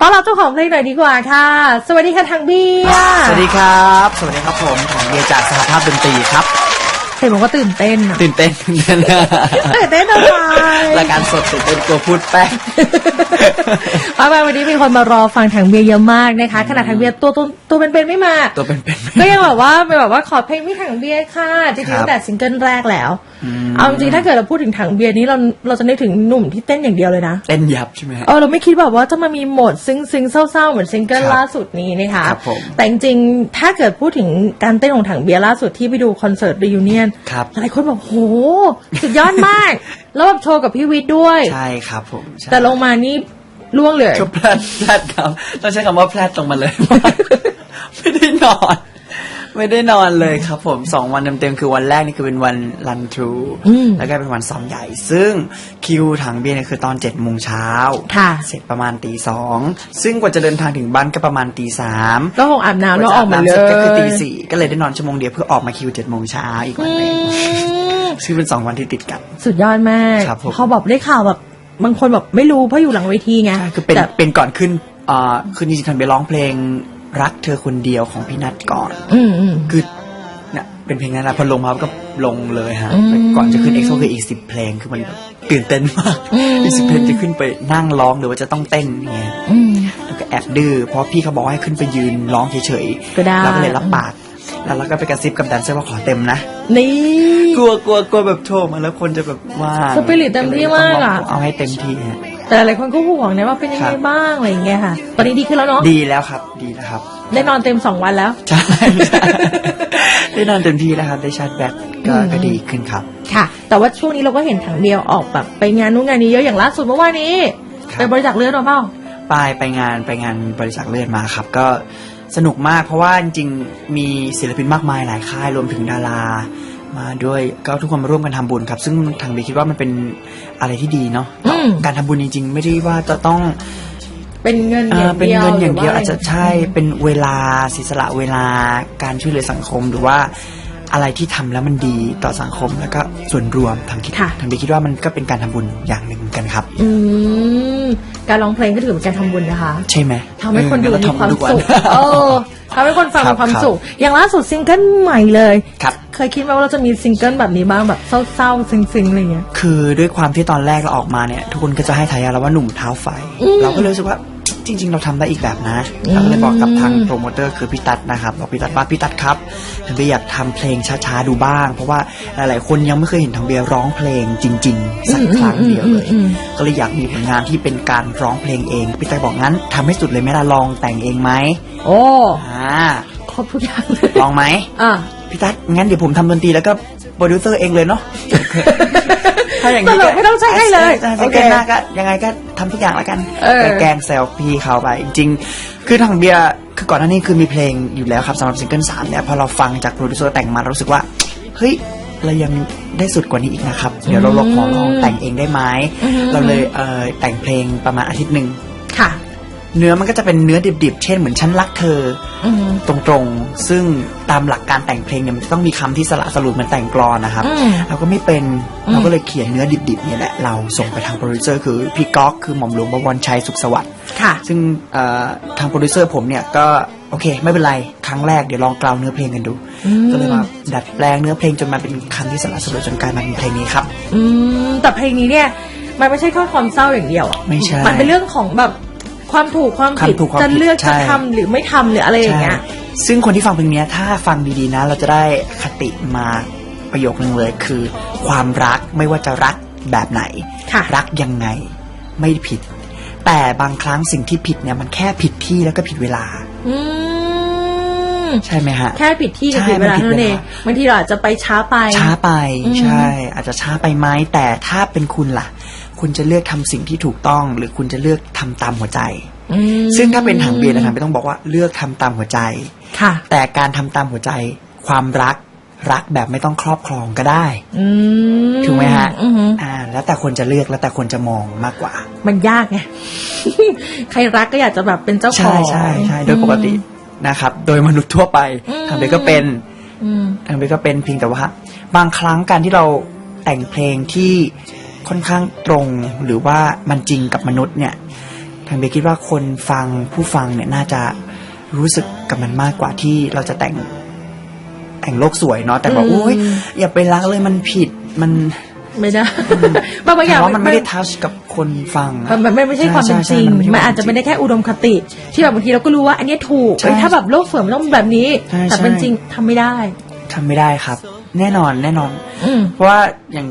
ต้อนรับเจ้าของเพลงหน่อยดีกว่าค่ะ สวัสดีค่ะทางเบียร์สวัสดีครับ สวัสดีครับผมของเบียร์จากสหภาพดนตรีครับ เห็นบอกว่าตื่นเต้นอะตื่นเต้นตื่นเต้นตื่นเต้นอะไรรายการสดตื่นเต้นกลัวพูดแป้งป้าไปวันนี้มีคนมารอฟังทางเบียร์เยอะมากนะคะขนาดทางเบียร์ตัวตัวตัวเป็นๆไม่มาตัวเป็นเป็นก็ยังแบบว่าเป็นแบบว่าขอเพลงพี่ถังเบียร์ค่ะจริงๆครับตั้งแต่ซิงเกิลแรกแล้วอืมเอาจริงๆถ้าเกิดเราพูดถึงถังเบียร์นี้เราเราจะนึกถึงหนุ่มที่เต้นอย่างเดียวเลยนะเต้นยับใช่ไหมฮะเออเราไม่คิดแบบว่าจะมามีโหมดซึ้งซึ้งๆเศร้าๆเหมือนซิงเกิลครับล่าสุดนี้นะคะครับผมแต่จริงๆถ้าเกิดพูดถึงการเต้นของถังเบียร์ล่าสุดที่ไปดูคอนเสิร์ตรีวิเนียนครับ หลายคนบอกโหสุดยอดมาก แล้วแบบโชว์กับพี่วิทย์ด้วย ใช่ครับผมใช่แต่ลงมานี่ล่วงเลย ก็พลาดพลาดครับ ต้องใช้คำว่าพลาดตรงมาเลย ไม่ได้นอน ไม่ได้นอนเลยครับผมสองวันเต็มๆคือวันแรกนี่คือเป็นวันรันทรูอืมแล้วก็เป็นวันซ้อมใหญ่ ซึ่งคิวถังเบียร์เนี่ยคือตอนเจ็ดโมงเช้าค่ะ เสร็จประมาณตีสองซึ่งกว่าจะเดินทางถึงบ้านก็ประมาณตีสามก็คงอาบน้ำแล้วออกมาเลสยร็จก็คือตีสี่ก็เลยได้นอนชั่วโมงเดียวเพื่อออกมาคิวเจ็ดโมงเช้าอีกวันหนึงอืมซึ่งเป็นสองวันที่ติดกัน สุดยอดมาก ครับผม พอบอกได้ข่าวแบบบางคนแบบไม่รู้เพราะอยู่หลังเวทีไงใช่คือเป็นแต่ เป็นก่อนขึ้นอ่าคือจริงๆทันไปร้องเพลง รักเธอคนเดียวของพี่นัทก่อน อืมอืม คือเนี่ยเป็นเพลงนั้นแหละพอลงมาก็ลงเลยฮะอืมก่อนจะขึ้นเอ็กโซคืออีกสิบเพลงคือมันแบบตื่นเต้นมากอืม อีกสิบเพลงจะขึ้นไปนั่งร้องหรือว่าจะต้องเต้นเนี่ยอืม แล้วก็แอบดื้อเพราะพี่เขาบอกให้ขึ้นไปยืนร้องเฉยก็ได้ เราก็เลยรับปาก แล้วเราก็ไปกระซิบกับแดนเซอร์ว่าขอเต็มนะ นี่กลัวกลัวกลัวแบบโทรมาแล้วคนจะแบบว่าสปิริตเต็มที่มากอะ เอาให้เต็มที่ฮะ แต่หลายคนก็ห่วงนะว่าเป็นยังไงครับบ้างอะไรอย่างเงี้ยค่ะ ตอนนี้ดีขึ้นแล้วเนาะดีแล้วครับ ดีแล้วครับ ได้นอนเต็มสองวันแล้วใช่ใช่ได้นอนเต็มที่แล้วครับ ได้ชาร์จแบตก็อืมก็ดีขึ้นครับ ค่ะ แต่ว่าช่วงนี้เราก็เห็นถังเดียวออกแบบไปงานนู้นงานนี้เยอะอย่างล่าสุดเมื่อวานนี้ครับไปบริจาคเลือดมาเปล่าไปไปงานไปงานบริจาคเลือดมาครับ ก็สนุกมากเพราะว่าจริงๆมีศิลปินมากมายหลายค่ายรวมถึงดารา มาด้วยก็ทุกคนมาร่วมกันทำบุญครับ ซึ่งทางเบคิดว่ามันเป็นอะไรที่ดีเนาะอืมการทำบุญจริง ๆ ไม่ได้ว่าจะต้องเป็นเงินอเอ่อย่างเป็นเดียวเงินอย่างเดียวหรือาจจะใช่เป็นเวลาเสียสละเวลาการช่วยเหลือสังคมหรือว่าอะไรที่ทำแล้วมันดีต่อสังคมแล้วก็ส่วนรวมทางคิดค่ะทางเบคิดว่ามันก็เป็นการทำบุญอย่างหนึ่งเหมือนกันครับ อืมการร้องเพลงก็ถือเป็นการทำบุญนะคะ ใช่ไหมทำให้คนดูเออมีงั้ความเรทำทุกนสุขเออทำให้คนฟังครัมีบความครับสุข อย่างล่าสุดซิงเกิลใหม่เลยครับ เคยคิดไหมว่าเราจะมีซิงเกิลแบบนี้บ้างแบบเศร้าๆซึ้งๆอะไรเงี้ย คือด้วยความที่ตอนแรกเราออกมาเนี่ยทุกคนก็จะให้ทายาเราว่าหนุ่มเท้าไฟอืมเราก็เลยรู้สึกว่าจริง ๆ เราทำได้อีกแบบนะอืมเราก็เลยบอกกับทางโปรโมเตอร์คือพี่ตัดนะครับบอกพี่ตัดว่าพี่ตัดครับทางเบียร์อยากทำเพลงช้าๆดูบ้าง เพราะว่าหลายๆคนยังไม่เคยเห็นทางเบียร์ร้องเพลงจริง ๆ สักครั้งเดียวเลยอืมอืมก็เลยอยากมีผลงานที่เป็นการร้องเพลงเองพี่ตัดบอกงั้นทำให้สุดเลยไหมล่ะลองแต่งเองไหมโอ้อ่าครบทุกอย่างเลยลองไหมอะ พี่ตัดงั้นเดี๋ยวผมทำดนตรีแล้วก็โปรดิวเซอร์เองเลยเนาะ ถ้าอย่างตนี้ลกไม่ต้องใช้ให้เลยโอโอเคเคหน้าก็ยังไงก็ทำทุกอย่างแล้วกันเออก็แกล้งแซวพี่เขาไปจริงๆคือทางเบียร์คือก่อนหน้านี้คือมีเพลงอยู่แล้วครับสำหรับซิงเกิลสามเนี่ยพอเราฟังจากโปรดิวเซอร์แต่งมาเรารู้สึกว่า เฮ้ย เรายังได้สุดกว่านี้อีกนะครับ เดี๋ยวเราลองขอลองแต่งเองได้ไหมอือฮึเราเลยเออแต่งเพลงประมาณอาทิตย์หนึ่ง ค่ะ เนื้อมันก็จะเป็นเนื้อดิบๆ เช่นเหมือนฉันรักเธออืม ตรงๆ ซึ่งตามหลักการแต่งเพลงเนี่ยมันต้องมีคำที่สละสลุดเหมือนแต่งกลอนนะครับ อืม เราก็ไม่เป็นอืมเราก็เลยเขียนเนื้อดิบๆเนี่ยแหละเราส่งไปทางโปรดิวเซอร์คือพี่ก๊อกคือหม่อมหลวงบวรชัยสุขสวัสดิ์ค่ะ ซึ่งเอ่อทางโปรดิวเซอร์ผมเนี่ยก็โอเค ไม่เป็นไรครั้งแรกเดี๋ยวลองกล่าวเนื้อเพลงกันดู อืม ก็เลยมาดัดแปลงเนื้อเพลงจนมาเป็นคำที่สละสลวยจนกลายมาเป็นเพลงนี้ครับ อืมแต่เพลงนี้เนี่ย มันไม่ใช่แค่ความเศร้าอย่างเดียวอะไม่ใช่ มันเป็นเรื่องของแบบ ความถูกความผิดความถูกความจะผิดเลือกใช่ จะทำหรือไม่ทำหรืออะไรอย่างเงี้ย ใช่ซึ่งคนที่ฟังเพลงเนี้ยถ้าฟังดีๆนะ เราจะได้คติมาประโยคนึงเลยคือ ความรักไม่ว่าจะรักแบบไหน ค่ะ รักยังไงไม่ผิด แต่บางครั้งสิ่งที่ผิดเนี่ยมันแค่ผิดที่แล้วก็ผิดเวลา อืมใช่ไหมฮะ แค่ผิดที่กับใช่ผิดเวลามันผิดเท่านั้นเวลาเองบางทีเราอาจจะไปช้าไป ช้าไปอืมใช่ อาจจะช้าไปไหมแต่ถ้าเป็นคุณล่ะ คุณจะเลือกทำสิ่งที่ถูกต้อง หรือคุณจะเลือกทำตามหัวใจอืมซึ่งถ้าเป็นถังเบียร์นะถังไม่ต้องบอกว่าเลือกทำตามหัวใจค่ะ แต่การทำตามหัวใจ ความรักรักแบบไม่ต้องครอบครองก็ได้อืมถูกไหมฮะอือหืออ่า แล้วแต่คนจะเลือกแล้วแต่คนจะมองมากกว่า มันยากไงใครรักก็อยากจะแบบเป็นเจ้าขใช่องใช่ใช่โดยปกตินะครับ โดยมนุษย์ทั่วไปอืมทางเบยก็เป็นอืมทางเบยก็เป็นเพียงแต่ว่า บางครั้งการที่เราแต่งเพลงที่ ค่อนข้างตรงหรือว่ามันจริงกับมนุษย์เนี่ยทางเบยคิดว่าคนฟังผู้ฟังเนี่ยน่าจะรู้สึกกับมันมากกว่าที่เราจะแต่งแต่งโลกสวยเนาะแต่บอกอืมโอ้ยอย่าไปรักเลยมันผิดมันไม่ได้บางบางอย่างแต่ว่ามันไม่ได้ทัชกับคนฟังอะมันมันมันไม่ใช่ความเป็นจริงใช่ใช่มันอาจจะไม่ได้แค่อุดมคติ ที่แบบบางทีเราก็รู้ว่าอันเนี้ยถูกใช่เอ้ยถ้าแบบโลกสวยมันต้องแบบนี้ใช่แต่เป็นใช่จริงทำไม่ได้ทำไม่ได้ครับ แน่นอนแน่นอนอืมเพราะว่าอย่าง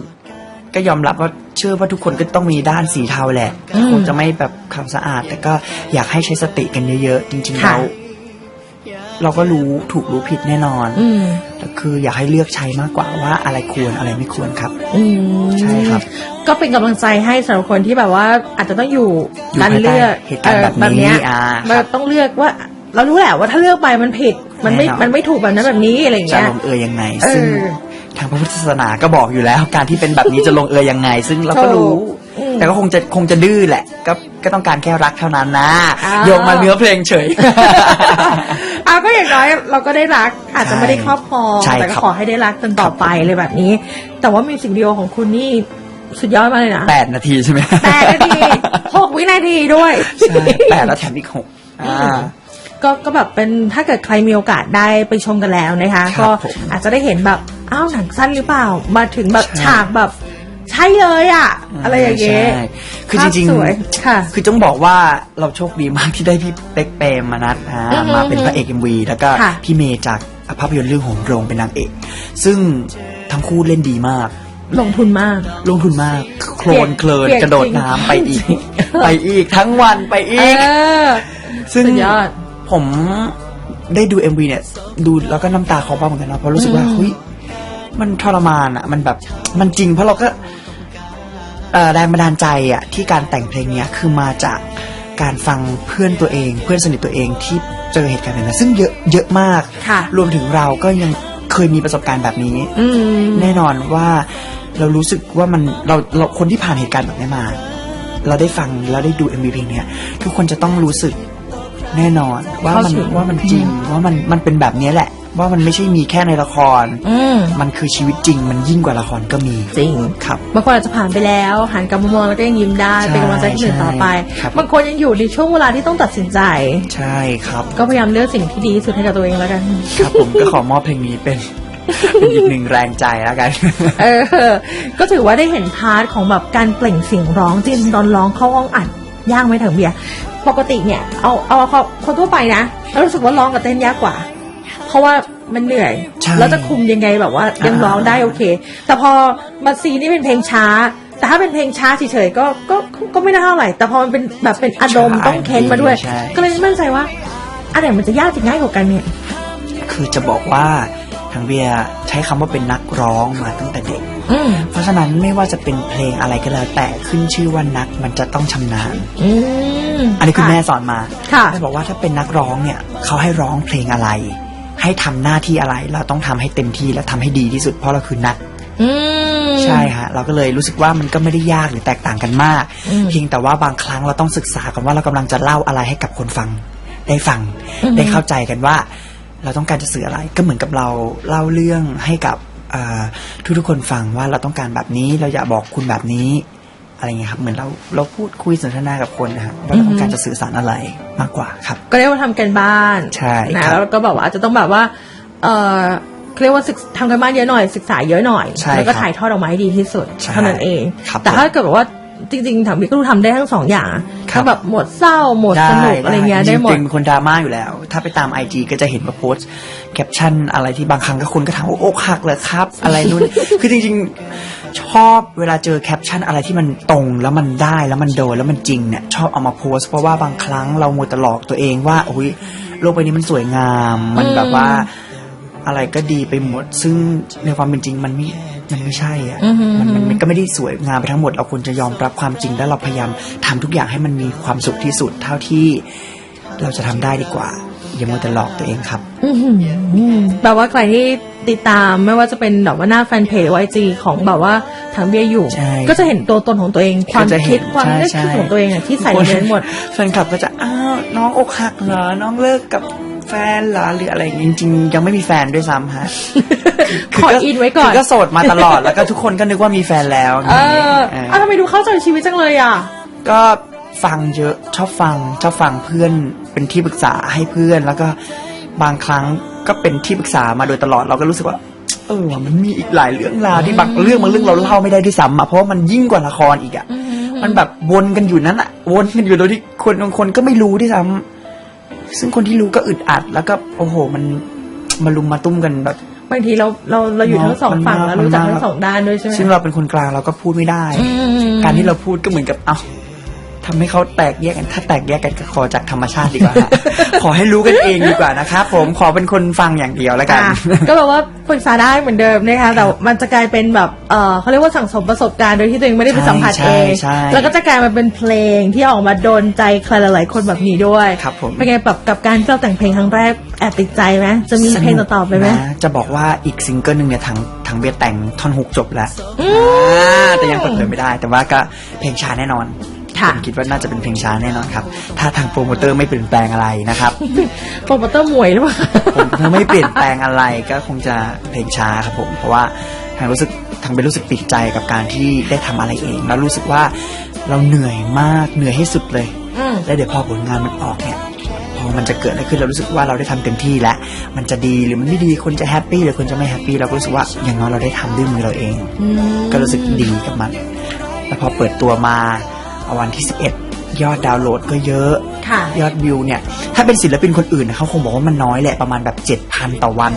ก็ยอมรับว่าเชื่อว่าทุกคนก็ต้องมีด้านสีเทาแหละอืมคงจะไม่แบบคำสะอาด แต่ก็อยากให้ใช้สติกันเยอะๆจริงๆค่ะเราเราก็รู้ถูกรู้ผิดแน่นอนอืม แต่คืออยากให้เลือกใช้มากกว่าว่าอะไรควรอะไรไม่ควรครับ อืมใช่ครับก็เป็นกำลังใจให้สำหรับคนที่แบบว่าอาจจะต้องอยู่อยู่การภายใต้เลือกเหตุการณ์แบบนี้เเยอ่ามันครับต้องเลือกว่า เรารู้แหละว่าถ้าเลือกไปมันผิดมันไม่แน่นอน มันไม่ถูกแบบนั้นแบบนี้อะไรอย่างจะเงี้ย ลงเอยยังไงเออซึ่ง ทางพระพุทธศาสนาก็บอกอยู่แล้ว การที่เป็นแบบนี้จะลงเอยยังไง ซึ่งเราก็รู้ถูกอืมแต่ก็คงจะคงจะดื้อแหละ ก็ก็ต้องการแค่รักเท่านั้นนะอ้าว โยงมาเนื้อเพลงเฉย อะก็อย่างน้อยเราก็ได้รักอาจจะไม่ได้ครอบครองใช่แต่ก็ครับ ขอให้ได้รักจนต่อไปเลยแบบนี้ แต่ว่ามิวสิกวิดีโอของคุณนี่สุดยอดมากเลยนะแปดนาทีใช่ไหมแปดนาทีหกวินาทีด้วย ใช่แปดแล้วแถมอีกหกอ่า ก็ก็แบบเป็นถ้าเกิดใครมีโอกาสได้ไปชมกันแล้วนะคะ ครัก็บผมอาจจะได้เห็นแบบ อ้าวหนังสั้นหรือเปล่า มาถึงแบบใช่ ฉากแบบ ใช่เลยอะอะไรอย่างเงี้ย ใช่คือจริงภาพสวยค่ะๆคือต้องบอกว่าเราโชคดีมากที่ได้พี่เป๊กเปรมมานัดอ่าอือฮึมาเป็นพระเอกเอ็มวีแล้วก็ค่ะพี่เมย์จากภาพยนตร์เรื่องหงโรงเป็นนางเอก ซึ่งทั้งคู่เล่นดีมาก ลงทุนมาก ลงทุนมาก โคลนเคลินเปียกกระโดดจริงน้ำไปอีกไปอีกทั้งวันไปเออีก อ ซึ่งสุดยอดผมได้ดู MV เนี่ย ดูแล้วก็น้ำตาคลอบ้างเหมือนกันนะเพราะรู้สึกว่าอืม เฮ้ย มันทรมานอะมันแบบมันจริง เพราะเราก็เอ่อแรงบันดาลใจอะที่การแต่งเพลงเนี้ยคือมาจากการฟังเพื่อนตัวเอง เพื่อนสนิทตัวเองที่เจอเหตุการณ์แบบนั้นซึ่งเยอะเยอะมากค่ะรวมถึงเราก็ยังเคยมีประสบการณ์แบบนี้อืมแน่นอนว่าเรารู้สึกว่ามันเราเราคนที่ผ่านเหตุการณ์แบบนี้มา เราได้ฟังแล้วได้ดู MV เพลงเนี้ยทุกคนจะต้องรู้สึกแน่นอนว่ามันเข้าถึงว่ามันจริงว่ามันมันเป็นแบบนี้แหละ ว่ามันไม่ใช่มีแค่ในละคร อืมมันคือชีวิตจริง มันยิ่งกว่าละครก็มีจริง ครับ บางคนอาจจะผ่านไปแล้วหันกลับมามองแล้วก็ยังยิ้มได้ใช่เป็นกำลังใจให้คนอื่นต่อไปครับ บางคนยังอยู่ในช่วงเวลาที่ต้องตัดสินใจ ใช่ครับ ก็พยายามเลือกสิ่งที่ดีที่สุดให้กับตัวเองแล้วกัน ครับผมก็ขอมอบเพลงนี้เป็น เป็นอีกหนึ่งแรงใจแล้วกัน เออ ก็ถือว่าได้เห็นพาร์ทของแบบการเปล่งเสียงร้องจริงๆตอนร้องเข้าห้องอัดยากไหมถังเบียร์ปกติเนี่ยเอาเอาเอาคนทั่วไปนะเรารู้สึกว่าร้องกับเต้นยากกว่า เพราะว่ามันเหนื่อย ใช่แล้วจะคุมยังไงแบบว่ายังร้องได้โอเค แต่พอมาซีนี่เป็นเพลงช้า แต่ถ้าเป็นเพลงช้าเฉยๆก็ก็ก็ก็ไม่น่าเท่าไหร่ แต่พอมันเป็นแบบเป็นอารมณ์ใช่ต้องเค้นมาด้วย ใช่ ก็เลยไม่มั่นใจว่าอันไหนมันจะยากจะง่ายกว่ากันเนี่ย คือจะบอกว่าทางเบียร์ใช้คำว่าเป็นนักร้องมาตั้งแต่เด็ก อืมเพราะฉะนั้นไม่ว่าจะเป็นเพลงอะไรก็แล้ว แต่ขึ้นชื่อว่านักมันจะต้องชำนาญ อืมอันนี้คุณแม่สอนมาค่ะ แม่บอกว่าถ้าเป็นนักร้องเนี่ยเขาให้ร้องเพลงอะไร ให้ทำหน้าที่อะไร เราต้องทำให้เต็มที่และทำให้ดีที่สุดเพราะเราคือนักอืมใช่ฮะเราก็เลยรู้สึกว่ามันก็ไม่ได้ยากหรือแตกต่างกันมากอืมเพียงแต่ว่าบางครั้งเราต้องศึกษากันว่าเรากำลังจะเล่าอะไรให้กับคนฟัง ได้ฟังอือฮึได้เข้าใจกันว่า เราต้องการจะสื่ออะไรก็เหมือนกับเราเล่าเรื่องให้กับทุกทุกๆคนฟังว่าเราต้องการแบบนี้เราอยากบอกคุณแบบนี้ อะไรเงี้ยครับเหมือนเราเราพูดคุยสนทนากับคนนะฮะว่าเราต้องการจะสื่อสารอะไรมากกว่าครับ ก็เรียกว่าทำกันบ้านใช่นะครับแล้วก็แบบว่าอาจจะต้องแบบว่า เออเขาเรียกว่าศึกทำกันบ้านเยอะหน่อยศึกษาเยอะหน่อย ใช่แล้วก็ครับถ่ายทอดออกมาให้ดีที่สุดใช่เท่านั้นเอง ครับแต่ถ้าเกิดแบบว่า จริงๆถังบิ๊กก็ดูทำได้ทั้งสองอย่างครับทั้งแบบโหมดเศร้าโหมดสนุกอะไรเงี้ยได้หมดจริงๆเป็นคนดราม่าอยู่แล้ว ถ้าไปตามไอจีก็จะเห็นว่าโพสต์แคปชั่นอะไรที่บางครั้งก็คนก็ถามว่าอกหักเหรอครับ อะไรนู่น คือจริงๆ ชอบเวลาเจอแคปชั่นอะไรที่มันตรงแล้วมันได้แล้วมันโดนแล้วมันจริงเนี่ยชอบเอามาโพสต์เพราะว่าบางครั้งเรามัวแต่หลอกตัวเองว่าโอ้ยโลกใบนี้มันสวยงาม มันแบบว่าอะไรก็ดีไปหมด ซึ่งในความเป็นจริงมันไม่ มันไม่ใช่อะอือฮึมันมันมันก็ไม่ได้สวยงามไปทั้งหมด เราควรจะยอมรับความจริงแล้วเราพยายามทำทุกอย่างให้มันมีความสุขที่สุดเท่าที่เราจะทำได้ดีกว่า อย่ามัวแต่หลอกตัวเองครับอื้อหือแปลว่าใครที่ติดตามไม่ว่าจะเป็นแบบว่าหน้าแฟนเพจหรือไอจีของแบบว่าถังเบียร์อยู่ใช่ก็จะเห็นตัวตนของตัวเอง ความก็จะเห็คิดนความใช่นึกใช่คิดของตัวเองอะที่ใส่ลงไปหมดแฟนคลับก็จะอ้าวน้องอกหักเหรอน้องเลิกกับ แฟนเหรอหรืออะไรอย่างงี้จริงๆยังไม่มีแฟนด้วยซ้ำฮะขออินไว้ก่อนคือก็โสดมาตลอดแล้วก็ทุกคนก็นึกว่ามีแฟนแล้วเออเออเอาทำไมดูเข้าใจชีวิตจังเลยอะ ก็ฟังเยอะชอบฟังชอบฟังเพื่อนเป็นที่ปรึกษาให้เพื่อน แล้วก็บางครั้งก็เป็นที่ปรึกษามาโดยตลอดเราก็รู้สึกว่า เออว่ะมันมีอีกหลายเรื่องราวที่บางเรื่องบางเรื่องเราเล่าไม่ได้ด้วยซ้ำอะเพราะว่ามันยิ่งกว่าละครอีกอะมันแบบวนกันอยู่นั้นอะวนกันอยู่โดยที่คนบางคนก็ไม่รู้ด้วยซ้ำ ซึ่งคนที่รู้ก็อึดอัด แล้วก็โอ้โห มันมาลุมมาตุ้มกันแบบ บางทีเราเราเราอยู่ทั้งสองฝั่งมันแล้วมากรู้จักมันมากทั้งสองด้านด้วยใช่ไหมซึ่งเราเป็นคนกลางเราก็พูดไม่ได้อืมการที่เราพูดก็เหมือนกับ เอ้า ทำให้เขาแตกแยกกัน ถ้าแตกแยกกันก็ขอจากธรรมชาติดีกว่าฮะขอให้รู้กันเองดีกว่านะครับผมขอเป็นคนฟังอย่างเดียวแล้วกันอะก็แบบว่าปรึกษาได้เหมือนเดิมนะคะแต่มันจะกลายเป็นแบบเออเขาเรียกว่าสั่งสมประสบการณ์โดยที่ตัวเองไม่ได้ไปสัมผัสใช่เองใช่แล้วก็จะกลายมาเป็นเพลงที่ออกมาโดนใจใครหลายๆคนแบบนี้ด้วยครับผมเป็นไงแบบกับการที่เราแต่งเพลงครั้งแรกแอบติดใจไหมจะมีเพลงต่อๆไปไหมสนุกนะจะบอกว่าอีกซิงเกิลหนึ่งเนี่ยทางทางเบียร์แต่งท่อนฮุกจบแล้วอืมอ่าแต่ยังเปิดเผยไม่ได้ แต่ว่าก็เพลงช้าแน่นอนค่ะ ผมคิดว่าน่าจะเป็นเพลงช้าแน่นอนครับ ถ้าทางโปรโมเตอร์ไม่เปลี่ยนแปลงอะไรนะครับ โปรโมเตอร์มวยหรือเปล่าผมถ้าไม่เปลี่ยนแปลงอะไรก็คงจะเพลงช้าครับผม เพราะว่าทางรู้สึกทางเป็นรู้สึกติดใจกับการที่ได้ทำอะไรเอง แล้วรู้สึกว่าเราเหนื่อยมากเหนื่อยให้สุดเลยอืมแล้วเดี๋ยวพอผลงานมันออกเนี่ยพอมันจะเกิดอะไรขึ้นเรารู้สึกว่าเราได้ทำเต็มที่แล้ว มันจะดีหรือมันไม่ดีคนจะแฮปปี้หรือคนจะไม่แฮปปี้เราก็รู้สึกว่าอย่างน้อยเราได้ทำด้วยมือเราเองอืมก็รู้สึกดีกับมัน แล้วพอเปิดตัวมาเอา วันที่ 11 ยอดดาวน์โหลดก็เยอะ ค่ะ ยอดวิวเนี่ย ถ้าเป็นศิลปินคนอื่นนะเขาคงบอกว่ามันน้อยแหละประมาณแบบ 7,000 ต่อวัน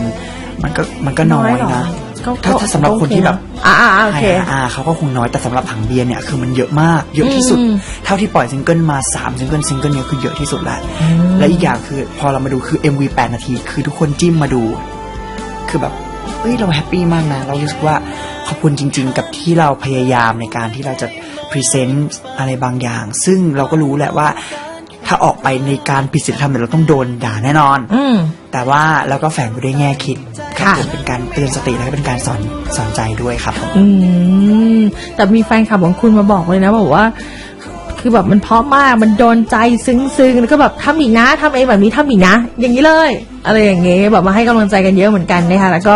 มันก็มันก็น้อยเหรนะ ก็ถ้าถ้าสำหรับคนที่แบบอ่าอ่าโอเคอ่าเขาก็คงน้อยแต่สำหรับถังเบียร์เนี่ยคือมันเยอะมาก เยอะที่สุด อืม เท่าที่ปล่อยซิงเกิลมา3ซิงเกิลซิงเกิลเนี้คือเยอะที่สุดแล้วอืมและอีกอย่างคือพอเรามาดูคือ MV 8 นาที คือทุกคนจิ้มมาดู คือแบบเฮ้ยเราแฮปปี้มากนะ เรารู้สึกว่าขอบคุณจริง ๆ กับที่เราพยายามในการที่เราจะ พรีเซนต์อะไรบางอย่าง ซึ่งเราก็รู้แหละว่า ถ้าออกไปในการผิดศีลธรรมเนี่ยเราต้องโดนด่าแน่นอน อืม แต่ว่าเราก็แฝงไปด้วยแง่คิดครับค่ะผมเป็นการเตือนสติและก็เป็นการสอนสอนใจด้วยครับผมอืม แต่มีแฟนคลับของคุณมาบอกเลยนะบอกว่า คือแบบมันเพราะมาก มันโดนใจซึ้งๆแล้วก็แบบทำอีกนะทำเองแบบนี้ทำอีกนะ อย่างนี้เลย อะไรอย่างเงี้ยแบบมาให้กำลังใจกันเยอะเหมือนกันนะคะแล้วก็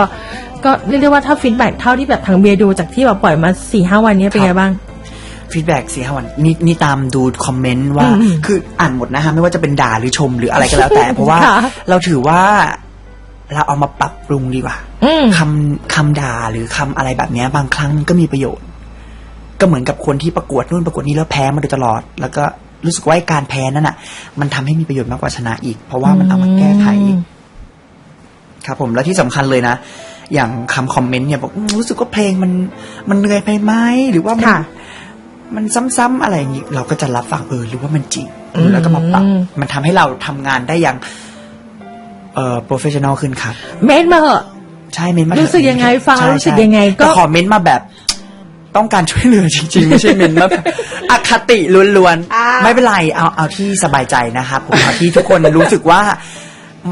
ก็เรียกได้ว่าถ้าฟีดแบ็กเท่าที่แบบทางเบียร์ดูจากที่แบบปล่อยมาสี่ห้าวันนี้เป็นไงบ้าง ฟีดแบ็กสี่ห้าวันนี่นี่ตามดูคอมเมนต์ว่าอืมคืออ่านหมดนะฮะ ไม่ว่าจะเป็นด่าหรือชมหรืออะไรก็แล้วแต่ เพราะว่าค่ะเราถือว่าเราเอามาปรับปรุงดีกว่าอืมคำคำด่าหรือคำอะไรแบบเนี้ยบางครั้งมันก็มีประโยชน์ ก็เหมือนกับคนที่ประกวดนู่นประกวดนี่แล้วแพ้มาโดยตลอด แล้วก็รู้สึกว่าไอ้การแพ้นั่นอะ มันทำให้มีประโยชน์มากกว่าชนะอีก เพราะว่ามันเอามาแก้ไข ครับผมและที่สำคัญเลยนะอย่างคำคอมเมนต์เนี่ยบอกอืมรู้สึกว่าเพลงมันมันเหนื่อยไปไหมหรือว่ามันค่ะ มันซ้ำๆอะไรอย่างนี้เราก็จะรับฟังเออหรือว่ามันจริงอืมแล้วก็มาปรับมันทำให้เราทำงานได้อย่างเอ่อโปรเฟชชั่นอลขึ้นครับเมนมาเหอะใช่เมนมารู้สึกยังไงฟังแล้วใช่รู้สึกใช่ยังไง ก็แต่ขอเมนมาแบบ ต้องการช่วยเหลือจริง ๆ ไม่ใช่เมนมาแบบอคติล้วนอ่าๆไม่เป็นไรเอาเอาที่สบายใจนะครับผมเอาที่ทุกคนรู้สึกว่า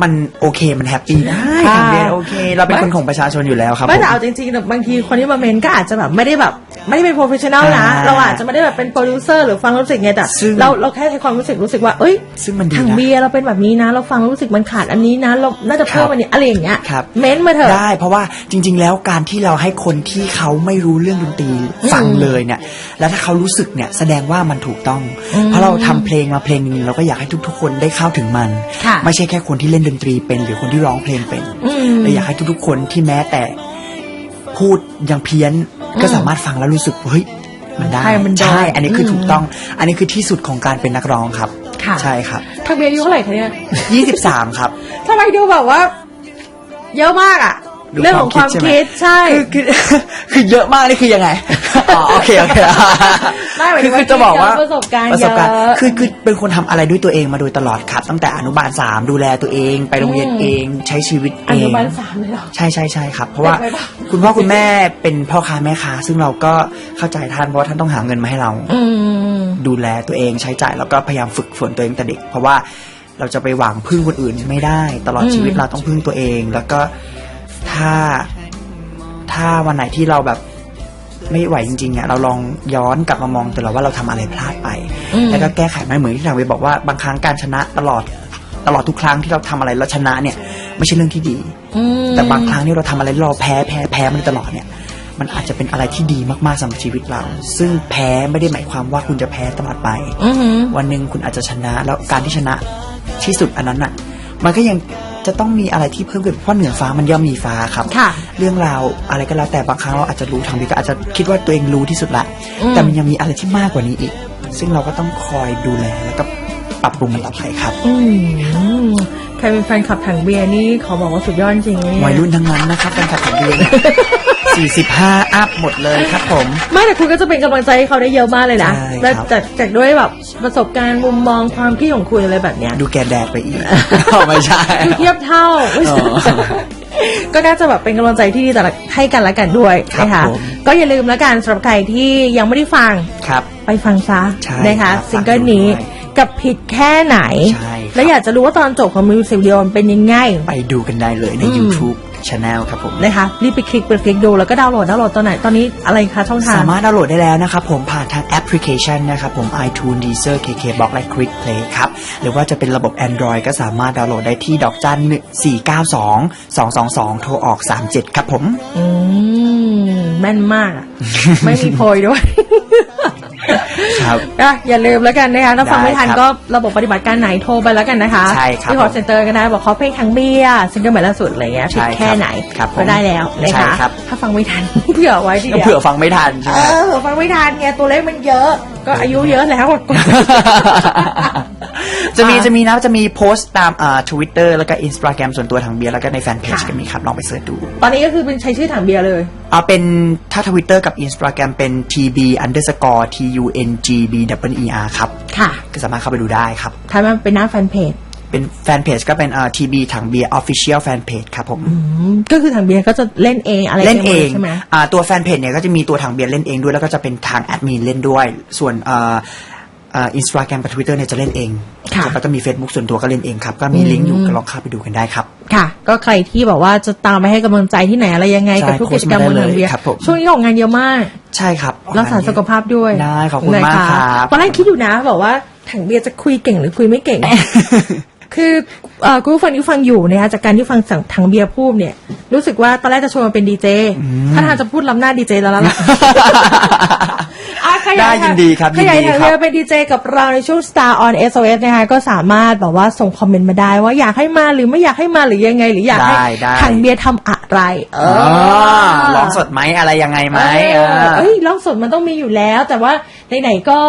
มันโอเคมันแฮปปี้ได้ทำเรียนโอเค เราเป็นคนของประชาชนอยู่แล้วครับไม่ผมแต่เอาจริงๆแต่บางทีคนที่มาเมนก็อาจจะแบบไม่ได้แบบไม่ได้เป็นโปรเฟชชั่นอลนะอ่าเราอาจจะไม่ได้แบบเป็นโปรดิวเซอร์หรือฟังแล้วรู้สึกไงแต่ซึ่งเราเราแค่ใช้ความรู้สึกรู้สึกว่าเอ้ยซึ่งมันดีทางนะ เบียร์เราเป็นแบบนี้นะ เราฟังแล้วรู้สึกมันขาดอันนี้นะ เราน่าจะเพิ่มครับอันนี้อะไรอย่างเงี้ยครับ เม้นมาเถอะ ได้เพราะว่าจริง ๆ แล้วการที่เราให้คนที่เขาไม่รู้เรื่องดนตรีฟังอืมเลยเนี่ย แล้วถ้าเขารู้สึกเนี่ยแสดงว่ามันถูกต้องอืมเพราะเราทำเพลงมาเพลงหนึงเราก็อยากให้ทุก ๆ คนได้เข้าถึงมัน ค่ะ ไม่ใช่แค่คนที่เล่นดนตรีเป็น หรือคนที่ร้องเพลงเป็นอืมเราอยากให้ทุกๆคนที่แม้แต่พูดยังเพี้ยนก็อืมสามารถฟังแล้วรู้สึกเฮ้ยมันได้ใช่มันได้ใช่อันนี้คืออมถูกต้อง อันนี้คือที่สุดของการเป็นนักร้องครับค่ะใช่ครับทางเบียร์อายุเท่าไหร่คะเนี่ย23ครับทำไมดูแบบว่า เยอะมากอะ ดูเรื่องของความความคิดใช่ไหมคิดใช่ คือคือคือเยอะมากนี่คือยังไงอ๋อโอเคโอเคไม่หมายถึคืงอว่าคือจะบอกว่าประสบการณ์ประสบการณ์เยอะคือคือเป็นคนทำอะไรด้วยตัวเองมาโดยตลอดครับ ตั้งแต่อนุบาลสามดูแลตัวเองไปโรงเรียนอืมเองใช้ชีวิตอเอนุงบาลสามเลยเหรอใช่ใช่ใช่ครับ เพราะว่าเด็กไปปะคุณพ่อคุณแม่เป็นพ่อค้าแม่ค้า ซึ่งเราก็เข้าใจท่านเพราะว่าท่านต้องหาเงินมาให้เราอืมดูแลตัวเองใช้จ่ายแล้วก็พยายามฝึกฝนตัวเองแต่เด็ก เพราะว่าเราจะไปหวังพึ่งคนอื่นไม่ได้ ตลอดอืมชีวิตเราต้องพึ่งตัวเองแล้วก็ ถ้าถ้าวันไหนที่เราแบบไม่ไหวจริงๆเนี่ยเราลองย้อนกลับมามองตัวเราว่าเราทำอะไรพลาดไปอืมแล้วก็แก้ไขไม่เหมือนที่ทางเวบอกว่าบางครั้งการชนะตลอดตลอดทุกครั้งที่เราทำอะไรแล้วชนะเนี่ย ไม่ใช่เรื่องที่ดีอืมแต่บางครั้งที่เราทำอะไรแล้วเราแพ้แพ้แพ้มันตลอดเนี่ยมันอาจจะเป็นอะไรที่ดีมากๆสำหรับชีวิตเรา ซึ่งแพ้ไม่ได้หมายความว่าคุณจะแพ้ตลอดไปอือหือวันหนึ่งคุณอาจจะชนะ แล้วการที่ชนะที่สุดอันนั้นน่ะ มันก็ยัง จะต้องมีอะไรที่เพิ่มขึ้นเพราะเหนือฟ้ามันย่อมมีฟ้าครับ ค่ะ เรื่องราวอะไรก็แล้วแต่บางครั้งเราอาจจะรู้ทางดีก็อาจจะคิดว่าตัวเองรู้ที่สุดละ อืม แต่มันยังมีอะไรที่มากกว่านี้อีก ซึ่งเราก็ต้องคอยดูแลแล้วก็ ปรับปรุงมันต่อไปครับอืมใครเป็นแฟนคลับถังเบียร์นี่ขอบอกว่าสุดยอดจริงๆนะเนี่วัยรุ่นทั้งนั้นนะครับแฟนคลับของเดือน45อัพหมดเลยครับผม ไม่แต่คุณก็จะเป็นกำลังใจให้เขาได้เยอะมากเลยนะใช่แล้วครับจากจากด้วยแบบประสบการณ์มุมมองความคิดของคุณอะไรแบบเนี้ย ดูแกแดดไปอีกไม่ใช่ดูเทียบเท่าอ๋อก็น่าจะแบบเป็นกำลังใจที่ดีต่อให้กันและกันด้วยครับนะคะผมก็อย่าลืมแล้วกันสำหรับใครที่ยังไม่ได้ฟังครับไปฟังซะใช่นะคะครับซิงเกิลนี้ฟังด้วย กับผิดแค่ไหน ใช่ครับ และอยากจะรู้ว่าตอนจบของมิวสิกวิดีโอมันเป็นยังไง ไปดูกันได้เลยใน อืม YouTube Channel ครับผม นะคะ รีบไปคลิกไปคลิกดูแล้วก็ดาวน์โหลดดาวน์โหลดตอนไหนตอนนี้อะไรคะช่องทาง สามารถดาวน์โหลดได้แล้วนะครับผมผ่านทางแอปพลิเคชันนะครับผม iTunes Deezer KKBox และ Quick Play ครับ หรือว่าจะเป็นระบบ Android ก็สามารถดาวน์โหลดได้ที่ดอกจัน492 222 โทรออก 37 ครับผม อืม แม่นมากอะ ไม่มีโพยด้วย ครับอะอย่าลืมแล้วกันนะคะถ้าฟังไม่ทันได้ครับก็ระบบปฏิบัติการไหนโทรไปแล้วกันนะคะ ใช่ครับที่ call center ก็ได้บอกเขาเพลงทั้งเบียร์ซิงเกิลใหม่ล่าสุดอะไรเงี้ยใช่ผิดแค่ไหนครับผมก็ได้แล้วนะใช่คะครับถ้าฟังไม่ทันเผื่อไว้ทีเดียวเผื่อฟังไม่ทันใช่เอไหมอเผื่อฟังไม่ทันไงตัวเลขมันเยอะก็อายุเยอะแล้วจะมีอ่าจะมีนะจะมีโพสต์ตามอ่าทวิตเตอร์แล้วก็อินสตาแกรมส่วนตัวทางเบียร์แล้วก็ในแฟนเพจค่ะก็มีครับ ลองไปเสิร์ชดู ตอนนี้ก็คือเป็นใช้ชื่อถังเบียร์เลยเอาเป็นถ้าทวิตเตอร์กับอินสตาแกรมเป็น tb underscore tungb w e r ครับ ค่ะ ก็สามารถเข้าไปดูได้ครับ ถ้ามันเป็นหน้าแฟนเพจ เป็นแฟนเพจก็เป็นอ่า tb ถังเบียร์ official fan page ครับผม อืมก็คือถังเบียร์ก็จะเล่นเองอะไรเล่นเองใช่ไหม อ่าตัวแฟนเพจเนี่ยก็จะมีตัวถังเบียร์เล่นเองด้วย แล้วก็จะเป็นทางแอดมินเล่นด้วย ส่วนอ่าอ่าอินสตาแกรมกับทวิตเตอร์เนี่ยจะเล่นเองค่ะ แล้วก็มี Facebook ส่วนตัวก็เล่นเองครับ ก็มีอืมลิงก์อยู่ก็ลองเข้าไปดูกันได้ครับค่ะ ก็ใครที่แบบว่าจะตามไปให้กำลังใจที่ไหนอะไรยังไงใช่กับทุกกิจกรรมบนถังเบียร์ครับผมช่วงนี้ออกงานเยอะมากใช่ครับรักษาสุขภาพด้วยได้ขอบคุณนะะมากครับตอนแรกคิดอยู่นะบอกว่าถังเบียร์จะคุยเก่งหรือคุยไม่เก่ง คือเอ่อคุณผู้ฟังที่ฟังอยู่นะคะจากการที่ฟังสั่งถังเบียร์พูดเนี่ย รู้สึกว่าตอนแรกจะชวนมาเป็นดีเจถ้าทางจะพูดล้ำหน้าดีเจแล้วล่ะ อะขยาได้ยินดีครับขยายยินดีถังครัเบีบยร์เป็นดีเจกับเราในช่วง Star on SOS นะคะก็สามารถแบบว่าส่งคอมเมนต์มาได้ว่าอยากให้มาหรือไม่อยากให้มาหรือยังไง หรืออยากให้ได้ได้ถังเบียร์ทำอะไร เออ๋ออลองสดไหมอะไรยังไงไหมเอออ่าเอ้ยร้องสดมันต้องมีอยู่แล้ว แต่ว่าไหนๆก็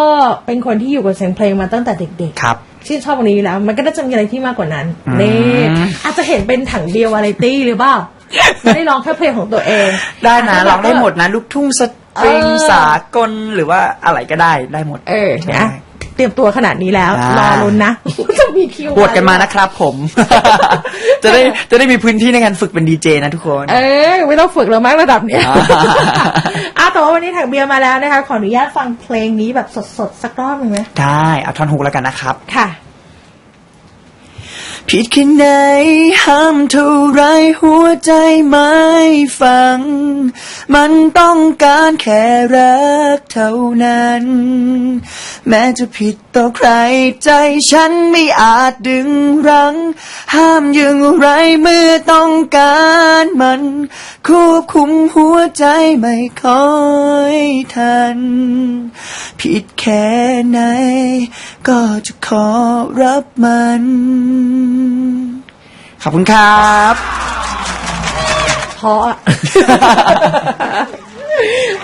เป็นคนที่อยู่กับเสียงเพลงมาตั้งแต่เด็กครับๆ ชื่นชอบวันนี้อยู่แล้ว มันก็น่าจะมีอะไรที่มากกว่านั้นอืมนี่อาจจะเห็นเป็นถังเบียร์วาไรตี้หรือเปล่าไม่ได้ร้องแค่เพลงของตัวเอง ได้นะาจจะลองได้หมดนะ ลูกทุ่งสตริงเออสากลหรือว่าอะไรก็ได้ได้หมด เออใช่นะ เตรียมตัวขนาดนี้แล้วอ่ารรอลุ้นนะจะมีคิวบวชกันมานะครับผม จะได้จะได้มีพื้นที่ในการฝึกเป็นดีเจนะทุกคน เออไม่ต้องฝึกแล้วมั้งระดับเนี้ยอ่าอะแต่ว่าวันนี้ถังเบียร์มาแล้วนะคะ ขออนุญาตฟังเพลงนี้แบบสดๆ สักรอบหนึ่งไหมได้ เอาท่อนฮุกแล้วกันนะครับ ค่ะ ผิดแค่ไหนห้ามเท่าไรหัวใจไม่ฟัง มันต้องการแค่รักเท่านั้น แม้จะผิดต่อใครใจฉันไม่อาจดึงรั้ง ห้ามยังไรเมื่อต้องการมัน ควบคุมหัวใจไม่คอยทัน ผิดแค่ไหนก็จะขอรับมัน อบคุณครับเพราะอะ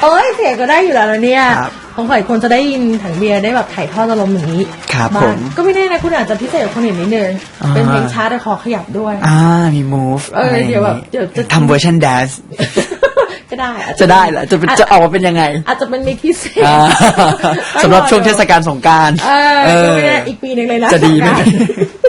เอ้ยเสียงก็ได้อยู่แล้วนะเนี่ยครับผมขออีกคนจะได้ยินถังเบียร์ได้แบบถ่ายทอดอารมณ์อย่างนี้ครับางผมก็ไม่แน่นะคุณอาจจะพิเศษกว่าคนอื่นนิดนึง อ่า เป็นเพลงช้าแต่ขอขยับด้วย อ่ามี move เอออะไรางเดี๋ยวแบบงี้เดี๋ยวจะ ทำเวอร์ชัน dance ก็ได้อาจะได้เหรอจะเป็นจะออกมาเป็นยังไงอาจจะเป็นมิกพิเศษอ่าสำหรับช่วงเทศกาลสงกราร เออก็ไม่แน่อีกปีหนึ่งเลยนะจะดีไหมร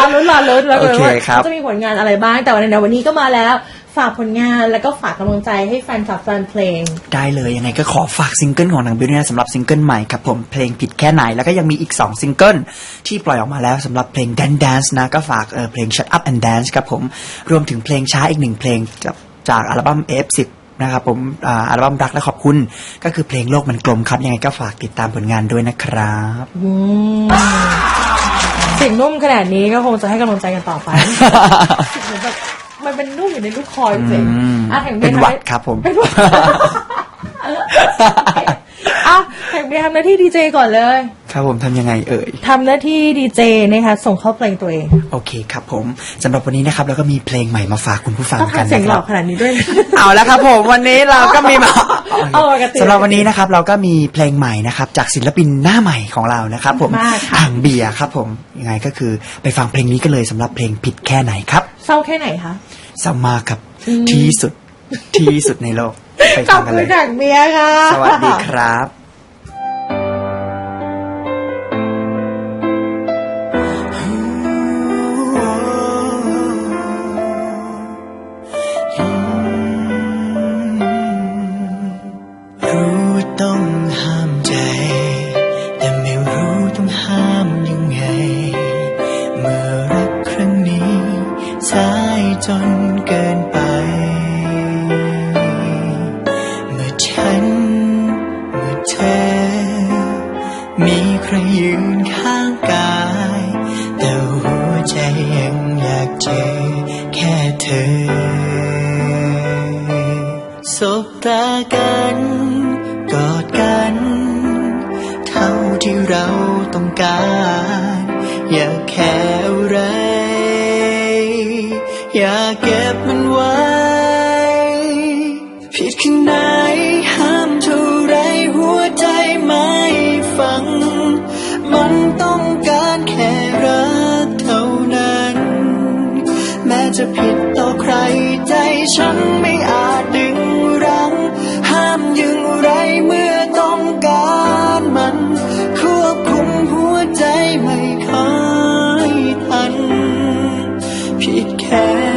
อลุ้นรอลุ้นแล้วกันโอเคว่าครับ จะมีผลงานอะไรบ้าง แต่วันนี้วันนี้ก็มาแล้ว ฝากผลงานแล้วก็ฝากกำลังใจให้แฟนคลับแฟนเพลง ได้เลยยังไงก็ขอฝากซิงเกิลของนางบิวด้วยนะสำหรับซิงเกิลใหม่ครับผมเพลงผิดแค่ไหนแล้วก็ยังมีอีก 2 ซิงเกิลที่ปล่อยออกมาแล้วสำหรับเพลง Dance Dance นะ ก็ฝากเออเพลง Shut Up and Dance ครับผมรวมถึงเพลงช้าอีกหนึ่งเพลงจากจากอัลบั้ม F10 นะครับผมอ่าอัลบั้มรักและขอบคุณ ก็คือเพลงโลกมันกลมครับยังไงก็ฝากติดตามผลงานด้วยนะครับ อืม เสิ่งนุ่มขนาดนี้ก็คงจะให้กำลังใจกันต่อไปเหมือนแบบมันเป็นลูกอยู่ในลูกคอยเฉยอืมอะแห่งเบีเป็ยนร์หวัดทำครับผม เป็นหวัด อะแห่งเบียร์ทำหน้าที่ดีเจก่อนเลยครับผมทำยังไงเอ่ย ทำหน้าที่ดีเจนะคะส่งเข้าเพลงตัวเองโอเคครับผมสำหรับวันนี้นะครับเราก็มีเพลงใหม่มาฝากคุณผู้ฟังต้องกันทำเสียงนะหคล่รัอบขนาดนี้ด้วย เอาแล้วครับผมวันนี้เราก็มีมาเอาปกติสำหรับวันนี้นะครับเราก็มีเพลงใหม่นะครับจากศิลปินหน้าใหม่ของเรานะครับผมมากค่ะ อ่างเบียร์ครับผมยังไงก็คือไปฟังเพลงนี้กันเลยสำหรับเพลงผิดแค่ไหนครับเศร้าแค่ไหนคะ เศร้ามากครับอืมที่สุดที่สุดในโลก ไปขฟัองบกันคุเลณยแห่งเบียร์ค่ะ สวัสดีครับ อย่าเก็บมันไว้ ผิดแค่ไหนห้ามเท่าไรหัวใจไม่ฟัง มันต้องการแค่รักเท่านั้น แม้จะผิดต่อใครใจฉันไม่อาจดึงรั้ง ห้ามยังไรเมื่อต้อง ผิ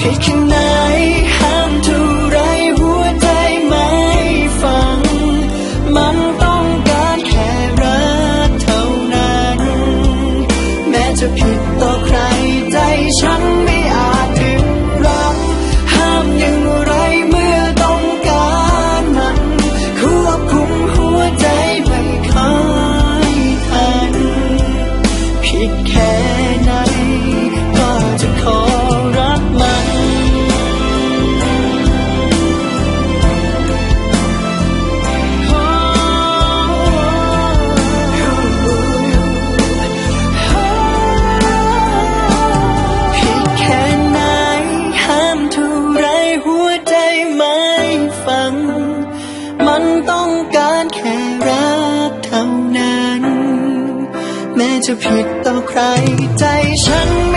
ผิ จะผิดต่อใครใจฉัน